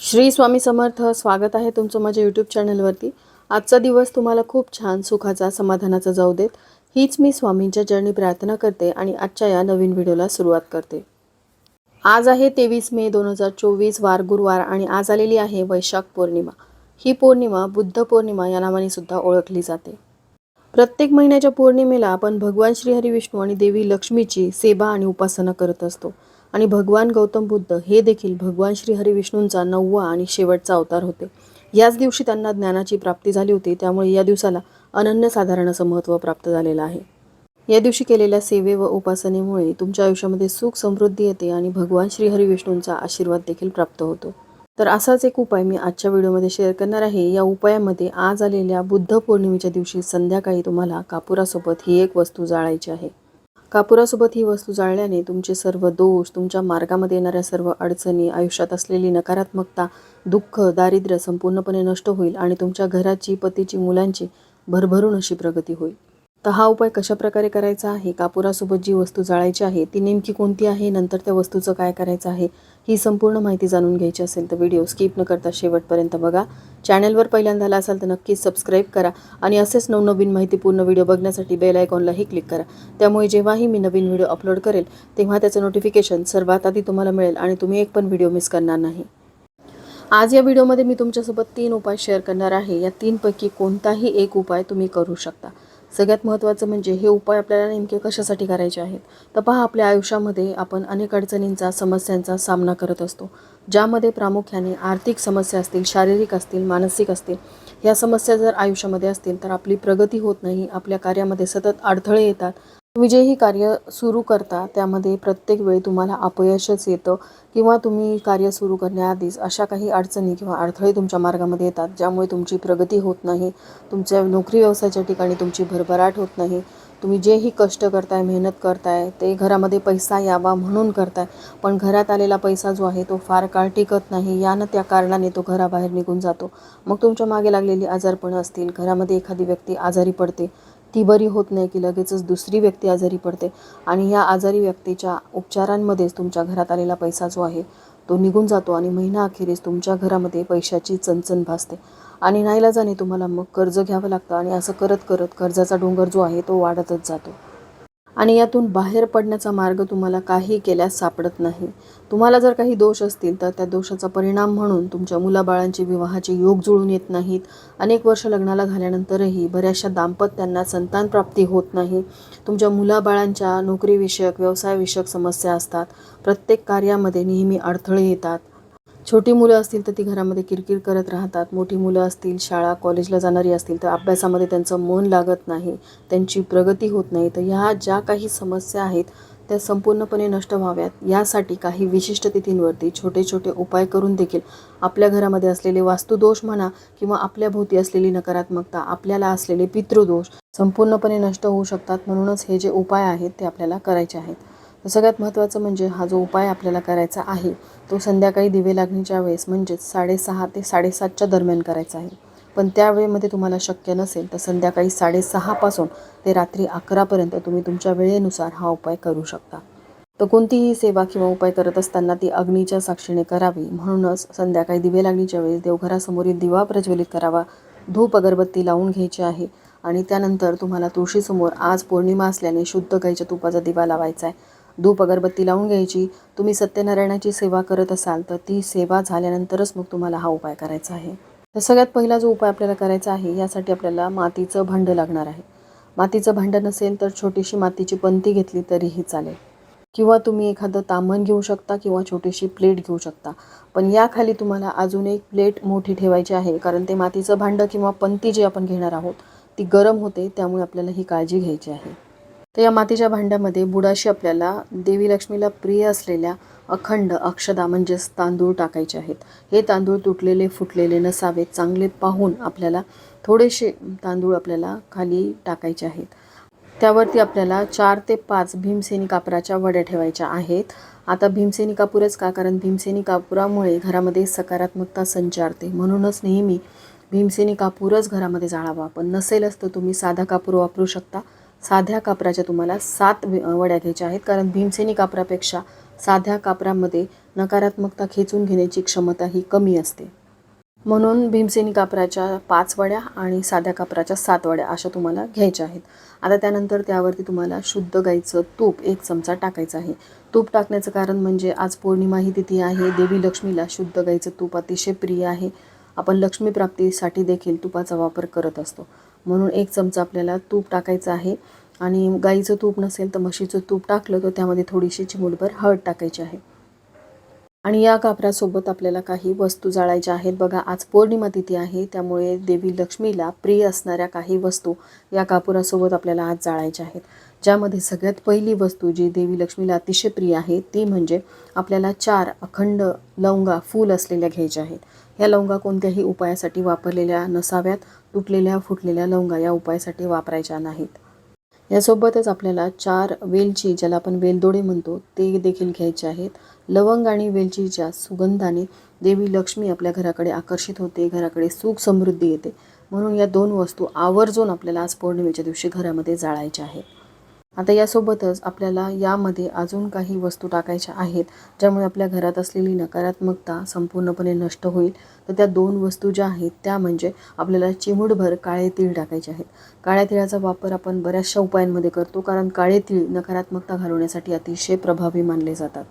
श्री स्वामी समर्थ स्वागत आहे तुमचं माझ्या यूट्यूब चॅनलवरती आजचा दिवस तुम्हाला खूप छान सुखाचा समाधानाचा जाऊ देत. हीच मी स्वामींच्या चरणी प्रार्थना करते आणि आजच्या या नवीन व्हिडिओला सुरुवात करते. आज आहे तेवीस मे दोन हजार चोवीस वार गुरुवार आणि आज आलेली आहे वैशाख पौर्णिमा. ही पौर्णिमा बुद्ध पौर्णिमा या नावाने सुद्धा ओळखली जाते. प्रत्येक महिन्याच्या पौर्णिमेला आपण भगवान श्रीहरी विष्णू आणि देवी लक्ष्मीची सेवा आणि उपासना करत असतो. आणि भगवान गौतम बुद्ध हे देखील भगवान श्रीहरी विष्णूंचा नववा आणि शेवटचा अवतार होते. याच दिवशी त्यांना ज्ञानाची प्राप्ती झाली होती त्यामुळे या दिवसाला अनन्यसाधारण असं महत्त्व प्राप्त झालेलं आहे. या दिवशी केलेल्या सेवे व उपासनेमुळे तुमच्या आयुष्यामध्ये सुख समृद्धी येते आणि भगवान श्रीहरी विष्णूंचा आशीर्वाद देखील प्राप्त होतो. तर असाच एक उपाय मी आजच्या व्हिडिओमध्ये शेअर करणार आहे. या उपायामध्ये आज आलेल्या बुद्ध पौर्णिमेच्या दिवशी संध्याकाळी तुम्हाला कापुरासोबत ही एक वस्तू जाळायची आहे. कापुरासोबत ही वस्तू जाळल्याने तुमचे सर्व दोष तुमच्या मार्गामध्ये येणाऱ्या सर्व अडचणी आयुष्यात असलेली नकारात्मकता दुःख दारिद्र्य संपूर्णपणे नष्ट होईल आणि तुमच्या घराची पतीची मुलांची भरभरून अशी प्रगती होईल. तर हा उपाय कशा प्रकारे करायचा आहे? कापुरासोबत जी वस्तू जाळायची आहे ती नेमकी कोणती आहे? नंतर त्या वस्तूचं काय करायचं आहे? ही संपूर्ण माहिती जाणून घ्यायची असेल तर व्हिडिओ स्किप न करता शेवटपर्यंत बघा. चॅनलवर पहिल्यांदा आला असाल तर नक्कीच सबस्क्राईब करा आणि असेच नवनवीन माहितीपूर्ण व्हिडिओ बघण्यासाठी बेल आयकॉनलाही क्लिक करा. त्यामुळे जेव्हाही मी नवीन व्हिडिओ अपलोड करेल तेव्हा त्याचं नोटिफिकेशन सर्वात आधी तुम्हाला मिळेल आणि तुम्ही एक पण व्हिडिओ मिस करणार नाही. आज या व्हिडिओमध्ये मी तुमच्यासोबत तीन उपाय शेअर करणार आहे. या तीनपैकी कोणताही एक उपाय तुम्ही करू शकता. सगळ्यात महत्त्वाचं म्हणजे हे उपाय आपल्याला नेमके कशासाठी करायचे आहेत? तर पहा आपल्या आयुष्यामध्ये आपण अनेक अडचणींचा समस्यांचा सामना करत असतो. ज्यामध्ये प्रामुख्याने आर्थिक समस्या असतील शारीरिक असतील मानसिक असतील ह्या समस्या जर आयुष्यामध्ये असतील तर आपली प्रगती होत नाही आपल्या कार्यामध्ये सतत अडथळे येतात. तुम्ही जेही कार्य सुरू करता त्यामध्ये प्रत्येक वेळी तुम्हाला अपयशच येतं किंवा तुम्ही कार्य सुरू करण्याआधीच अशा काही अडचणी किंवा अडथळे तुमच्या मार्गामध्ये येतात ज्यामुळे तुमची प्रगती होत नाही तुमच्या नोकरी व्यवसायाच्या ठिकाणी तुमची भरभराट होत नाही तुम्ही जेही कष्ट करताय मेहनत करताय ते घरामध्ये पैसा यावा म्हणून करताय पण घरात आलेला पैसा जो आहे तो फार काळ टिकत नाही यानं त्या कारणाने तो घराबाहेर निघून जातो. मग तुमच्या मागे लागलेली आजारपणं असतील घरामध्ये एखादी व्यक्ती आजारी पडते ती बरी होत नाही की लगेचच दुसरी व्यक्ती आजारी पडते. आणि या आजारी व्यक्तीच्या उपचारांमध्येच तुमच्या घरात आलेला पैसा जो आहे तो निघून जातो आणि महिना अखेरीस तुमच्या घरामध्ये पैशाची चणचण भासते. आणि नाईलाजाने तुम्हाला मग कर्ज घ्यावं लागतं आणि असं करत करत कर्जाचा डोंगर जो आहे तो वाढतच जातो. आणि यातून बाहेर पडण्याचा मार्ग तुम्हाला काही केल्यास सापडत नाही. तुम्हाला जर काही दोष असतील तर त्या दोषाचा परिणाम म्हणून तुमच्या मुलाबाळांचे विवाहाचे योग जुळून येत नाहीत. अनेक वर्ष लग्नाला झाल्यानंतरही बऱ्याचशा दाम्पत्यांना संतानप्राप्ती होत नाही. तुमच्या मुलाबाळांच्या नोकरीविषयक व्यवसायविषयक समस्या असतात. प्रत्येक कार्यामध्ये नेहमी अडथळे येतात. छोटी मुलं असतील तर ती घरामध्ये किरकिर करत राहतात. मोठी मुलं असतील शाळा कॉलेजला जाणारी असतील तर अभ्यासामध्ये त्यांचं मन लागत नाही त्यांची प्रगती होत नाही. तर ह्या ज्या काही समस्या आहेत त्या संपूर्णपणे नष्ट व्हाव्यात. यासाठी काही विशिष्ट तिथींवरती छोटे छोटे उपाय करून देखील आपल्या घरामध्ये असलेले वास्तुदोष म्हणा किंवा आपल्या भोवती असलेली नकारात्मकता आपल्याला असलेले पितृदोष संपूर्णपणे नष्ट होऊ शकतात. म्हणूनच हे जे उपाय आहेत ते आपल्याला करायचे आहेत. सगळ्यात महत्त्वाचं म्हणजे हा जो उपाय आपल्याला करायचा आहे तो संध्याकाळी दिवे लागणीच्या वेळेस म्हणजेच साडेसहा ते साडेसातच्या दरम्यान करायचा आहे. पण त्यावेळेमध्ये तुम्हाला शक्य नसेल तर संध्याकाळी साडेसहापासून ते रात्री अकरापर्यंत तुम्ही तुमच्या वेळेनुसार हा उपाय करू शकता. तर कोणतीही सेवा किंवा उपाय करत असताना ती अग्नीच्या साक्षीने करावी म्हणूनच संध्याकाळी दिवे लागणीच्या वेळेस देवघरासमोरील दिवा प्रज्वलित करावा धूप अगरबत्ती लावून घ्यायची आहे आणि त्यानंतर तुम्हाला तुळशीसमोर आज पौर्णिमा असल्याने शुद्ध गाईच्या तुपाचा दिवा लावायचा आहे. धूप अगरबत्ती लावून घ्यायची. तुम्ही सत्यनारायणाची सेवा करत असाल तर ती सेवा झाल्यानंतरच मग तुम्हाला हा उपाय करायचा आहे. तर सगळ्यात पहिला जो उपाय आपल्याला करायचा आहे यासाठी आपल्याला मातीचं भांडं लागणार आहे. मातीचं भांडं नसेल तर छोटीशी मातीची पंती घेतली तरीही चालेल. किंवा तुम्ही एखादं तामण घेऊ शकता किंवा छोटीशी प्लेट घेऊ शकता. पण याखाली तुम्हाला अजून एक प्लेट मोठी ठेवायची आहे कारण ते मातीचं भांडं किंवा पंती जी आपण घेणार आहोत ती गरम होते त्यामुळे आपल्याला ही काळजी घ्यायची आहे. तर या मातीच्या भांड्यामध्ये बुडाशी आपल्याला देवी लक्ष्मीला प्रिय असलेल्या अखंड अक्षदा म्हणजेच तांदूळ टाकायचे आहेत. हे तांदूळ तुटलेले फुटलेले नसावेत चांगले पाहून आपल्याला थोडेसे तांदूळ आपल्याला खाली टाकायचे आहेत. त्यावरती आपल्याला चार ते पाच भीमसेनी कापराच्या वड्या ठेवायच्या आहेत. आता भीमसेनी कापूरच का? कारण भीमसेनी कापुरामुळे घरामध्ये सकारात्मकता संचारते. म्हणूनच नेहमी भीमसेनी कापूरच घरामध्ये जाळावा. पण नसेलच तर तुम्ही साधा कापूर वापरू शकता. साध्या कापराच्या तुम्हाला सात वड्या घ्यायच्या आहेत. कारण भीमसेनी कापरापेक्षा साध्या कापरामध्ये नकारात्मकता खेचून घेण्याची क्षमता ही कमी असते. म्हणून भीमसेनी कापराच्या पाच वड्या आणि साध्या कापराच्या सात वड्या अशा तुम्हाला घ्यायच्या आहेत. आता त्यानंतर त्यावरती तुम्हाला शुद्ध गाईचं तूप एक चमचा टाकायचं आहे. तूप टाकण्याचं कारण म्हणजे आज पौर्णिमा ही तिथी आहे. देवी लक्ष्मीला शुद्ध गाईचं तूप अतिशय प्रिय आहे. आपण लक्ष्मी प्राप्तीसाठी देखील तुपाचा वापर करत असतो. म्हणून एक चमचा आपल्याला तूप टाकायचं आहे. आणि गाईचं तूप नसेल तर म्हशीचं तूप टाकलं तर त्यामध्ये थोडीशी चिमूटभर हळद टाकायची आहे. आणि या कापरासोबत आपल्याला काही वस्तू जाळायच्या आहेत. बघा आज पौर्णिमा तिथी आहे. त्यामुळे देवी लक्ष्मीला प्रिय असणाऱ्या काही वस्तू या कापुरासोबत आपल्याला आज जाळायच्या आहेत. ज्यामध्ये सगळ्यात पहिली वस्तू जी देवी लक्ष्मीला अतिशय प्रिय आहे ती म्हणजे आपल्याला चार अखंड लवंगा फूल असलेल्या घ्यायच्या आहेत. ह्या लवंगा कोणत्याही उपायासाठी वापरलेल्या नसाव्यात तुटलेल्या फुटलेल्या लवंगा या उपायासाठी वापरायच्या नाहीत. यासोबतच आपल्याला चार वेलची ज्याला आपण वेलदोडे म्हणतो ते देखील घ्यायचे आहेत. लवंग आणि वेलचीच्या सुगंधाने देवी लक्ष्मी आपल्या घराकडे आकर्षित होते घराकडे सुख समृद्धी येते. म्हणून या दोन वस्तू आवर्जून आपल्याला आज पौर्णिमेच्या दिवशी घरामध्ये जाळायच्या आहेत. आता यासोबतच आपल्याला यामध्ये अजून काही वस्तू टाकायच्या आहेत ज्यामुळे आपल्या घरात असलेली नकारात्मकता संपूर्णपणे नष्ट होईल. तर त्या दोन वस्तू ज्या आहेत त्या म्हणजे आपल्याला चिमूटभर काळे तीळ टाकायचे आहेत. काळ्या तिळाचा वापर आपण बऱ्याचशा उपायांमध्ये करतो कारण काळे तीळ नकारात्मकता घालवण्यासाठी अतिशय प्रभावी मानले जातात.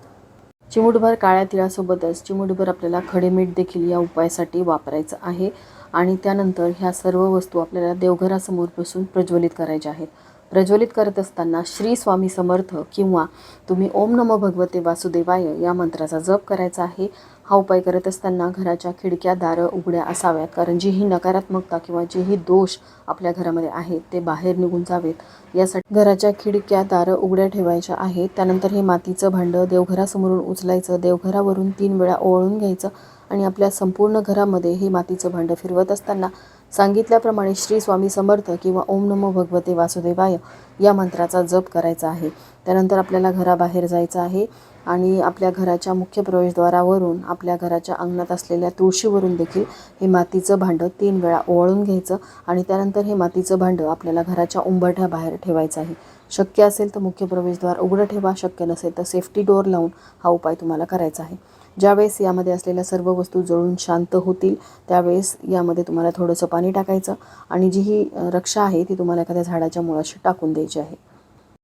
चिमूटभर काळ्या तिळासोबतच चिमूटभर आपल्याला खडे मीठ देखील या उपायासाठी वापरायचं आहे. आणि त्यानंतर ह्या सर्व वस्तू आपल्याला देवघरासमोर बसून प्रज्वलित करायच्या आहेत. प्रज्वलित करत असताना श्री स्वामी समर्थ किंवा तुम्ही ओम नमो भगवते वासुदेवाय या मंत्राचा जप करायचा आहे. हा उपाय करत असताना घराच्या खिडक्या दारं उघड्या असाव्यात. कारण जी ही नकारात्मकता किंवा जे ही दोष आपल्या घरामध्ये आहेत ते बाहेर निघून जावेत. यासाठी घराच्या खिडक्या दारं उघड्या ठेवायच्या आहेत. त्यानंतर हे मातीचं भांडं देवघरासमोरून उचलायचं. देवघरावरून तीन वेळा ओळून घ्यायचं आणि आपल्या संपूर्ण घरामध्ये हे मातीचं भांडं फिरवत असताना सांगितल्याप्रमाणे श्री स्वामी समर्थ किंवा ओम नमो भगवते वासुदेवाय या मंत्राचा जप करायचा आहे. त्यानंतर आपल्याला घराबाहेर जायचं आहे आणि आपल्या घराच्या मुख्य प्रवेशद्वारावरून आपल्या घराच्या अंगणात असलेल्या तुळशीवरून देखील हे मातीचं भांडं तीन वेळा ओवाळून घ्यायचं आणि त्यानंतर हे मातीचं भांडं आपल्याला घराच्या उंबरठ्याबाहेर ठेवायचं आहे. शक्य असेल तर मुख्य प्रवेशद्वार उघडं ठेवा शक्य नसेल तर सेफ्टी डोअर लावून हा उपाय तुम्हाला करायचा आहे. ज्यावेळेस यामध्ये असलेल्या सर्व वस्तू जळून शांत होतील त्यावेळेस यामध्ये तुम्हाला थोडंसं पाणी टाकायचं आणि जी ही रक्षा आहे ती तुम्हाला एखाद्या झाडाच्या मुळाशी टाकून द्यायची आहे.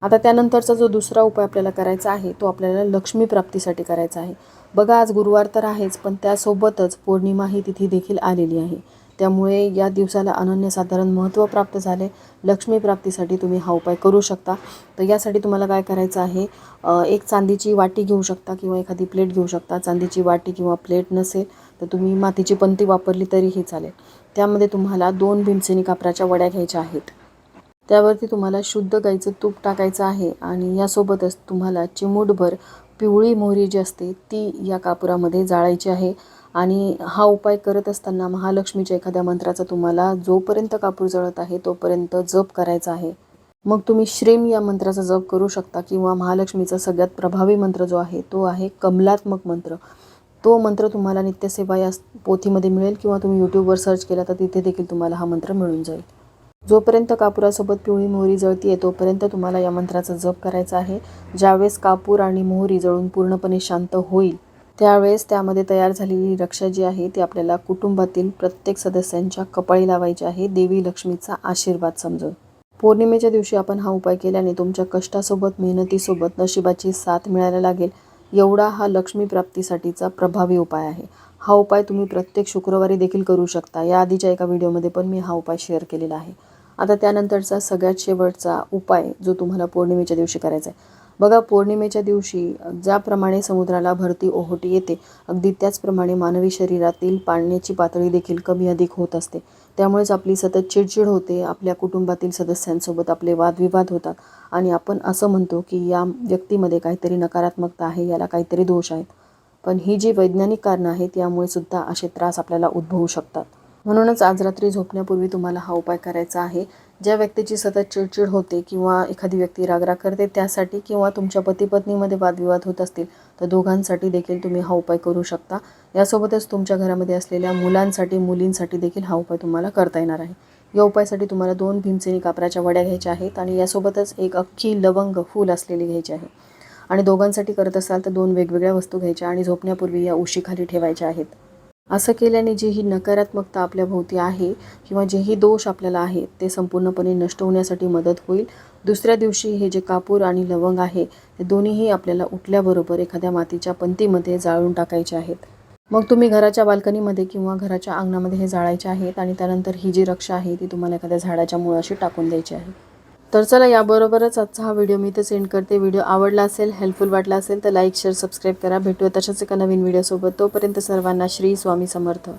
आता त्यानंतरचा जो दुसरा उपाय आपल्याला करायचा आहे तो आपल्याला लक्ष्मी प्राप्तीसाठी करायचा आहे. बघा आज गुरुवार तर आहेच पण त्यासोबतच पौर्णिमा ही तिथी देखील आलेली आहे. त्यामुळे या दिवसाला अनन्यसाधारण महत्त्व प्राप्त झाले. लक्ष्मी प्राप्तीसाठी तुम्ही हा उपाय करू शकता. तर यासाठी तुम्हाला काय करायचं आहे एक चांदीची वाटी घेऊ शकता किंवा एखादी प्लेट घेऊ शकता. चांदीची वाटी किंवा प्लेट नसेल तर तुम्ही मातीची पंती वापरली तरीही चालेल. त्यामध्ये तुम्हाला दोन भीमसेनी कापराच्या वड्या घ्यायच्या आहेत. त्यावरती तुम्हाला शुद्ध गाईचं तूप टाकायचं आहे आणि यासोबतच तुम्हाला चिमूटभर पिवळी मोहरी जी असते ती या कापुरामध्ये जाळायची आहे. आणि हा उपाय करत असताना महालक्ष्मीच्या एखाद्या मंत्राचा तुम्हाला जोपर्यंत कापूर जळत आहे तोपर्यंत जप करायचा आहे. मग तुम्ही श्रीम या मंत्राचा जप करू शकता किंवा महालक्ष्मीचा सगळ्यात प्रभावी मंत्र जो आहे तो आहे कमलात्मक मंत्र. तो मंत्र तुम्हाला नित्यसेवा या पोथीमध्ये मिळेल किंवा तुम्ही यूट्यूबवर सर्च केला तर तिथे देखील तुम्हाला हा मंत्र मिळून जाईल. जोपर्यंत कापुरासोबत पिवळी मोहरी जळतीये तोपर्यंत तुम्हाला या मंत्राचा जप करायचा आहे. ज्यावेळेस कापूर आणि मोहरी जळून पूर्णपणे शांत होईल त्यावेळेस त्यामध्ये तयार झालेली रक्षा जी आहे ती आपल्याला कुटुंबातील प्रत्येक सदस्यांच्या कपाळी लावायची आहे देवी लक्ष्मीचा आशीर्वाद समजून. पौर्णिमेच्या दिवशी आपण हा उपाय केल्याने तुमच्या कष्टासोबत मेहनतीसोबत नशिबाची साथ मिळायला लागेल. एवढा हा लक्ष्मी प्राप्तीसाठीचा प्रभावी उपाय आहे. हा उपाय तुम्ही प्रत्येक शुक्रवारी देखील करू शकता. या आधीच्या एका व्हिडिओमध्ये पण मी हा उपाय शेअर केलेला आहे. आता त्यानंतरचा सगळ्यात शेवटचा उपाय जो तुम्हाला पौर्णिमेच्या दिवशी करायचा आहे बघा पौर्णिमेच्या दिवशी ज्याप्रमाणे समुद्राला भरती ओहोटी येते अगदी त्याचप्रमाणे मानवी शरीरातील पाण्याची पातळी देखील कमी अधिक होत असते. त्यामुळेच आपली सतत चिडचिड होते आपल्या कुटुंबातील सदस्यांसोबत आपले वादविवाद होतात आणि आपण असं म्हणतो की या व्यक्तीमध्ये काहीतरी नकारात्मकता आहे याला काहीतरी दोष आहेत. पण ही जी वैज्ञानिक कारणं आहेत यामुळे सुद्धा असे त्रास आपल्याला उद्भवू शकतात. म्हणूनच आज रात्री झोपण्यापूर्वी तुम्हाला हा उपाय करायचा आहे. ज्या व्यक्तीची सतत चिडचिड होते किंवा एखादी व्यक्ती रागराग करते त्यासाठी किंवा तुमच्या पती पत्नीमध्ये वादविवाद होत असतील तर दोघांसाठी देखील तुम्ही हा उपाय करू शकता. यासोबतच तुमच्या घरामध्ये असलेल्या मुलांसाठी मुलींसाठी देखील हा उपाय तुम्हाला करता येणार आहे. या उपायासाठी तुम्हाला दोन भीमसेनी कापराच्या वड्या घ्यायच्या आहेत आणि यासोबतच एक अख्खी लवंग फूल असलेली घ्यायची आहे. आणि दोघांसाठी करत असाल तर दोन वेगवेगळ्या वस्तू घ्यायच्या आणि झोपण्यापूर्वी या उशीखाली ठेवायच्या आहेत. असं केल्याने जी ही नकारात्मकता आपल्या भोवती आहे किंवा जेही दोष आपल्याला आहेत ते संपूर्णपणे नष्ट होण्यासाठी मदत होईल. दुसऱ्या दिवशी हे जे कापूर आणि लवंग आहे ते दोन्हीही आपल्याला उठल्याबरोबर एखाद्या मातीच्या पंतीमध्ये जाळून टाकायचे आहेत. मग तुम्ही घराच्या बाल्कनीमध्ये किंवा घराच्या अंगणामध्ये हे जाळायचे आहेत आणि त्यानंतर ही जी रक्षा आहे ती तुम्हाला एखाद्या झाडाच्या मुळाशी टाकून द्यायची आहे. तर चला याबरोबरच आजचा हा व्हिडिओ मी इथे सेंड करते. व्हिडिओ आवडला असेल हेल्पफुल वाटला असेल तर लाईक शेअर सबस्क्राईब करा. भेटूया तशाच एका नवीन व्हिडिओसोबत तोपर्यंत सर्वांना श्री स्वामी समर्थ.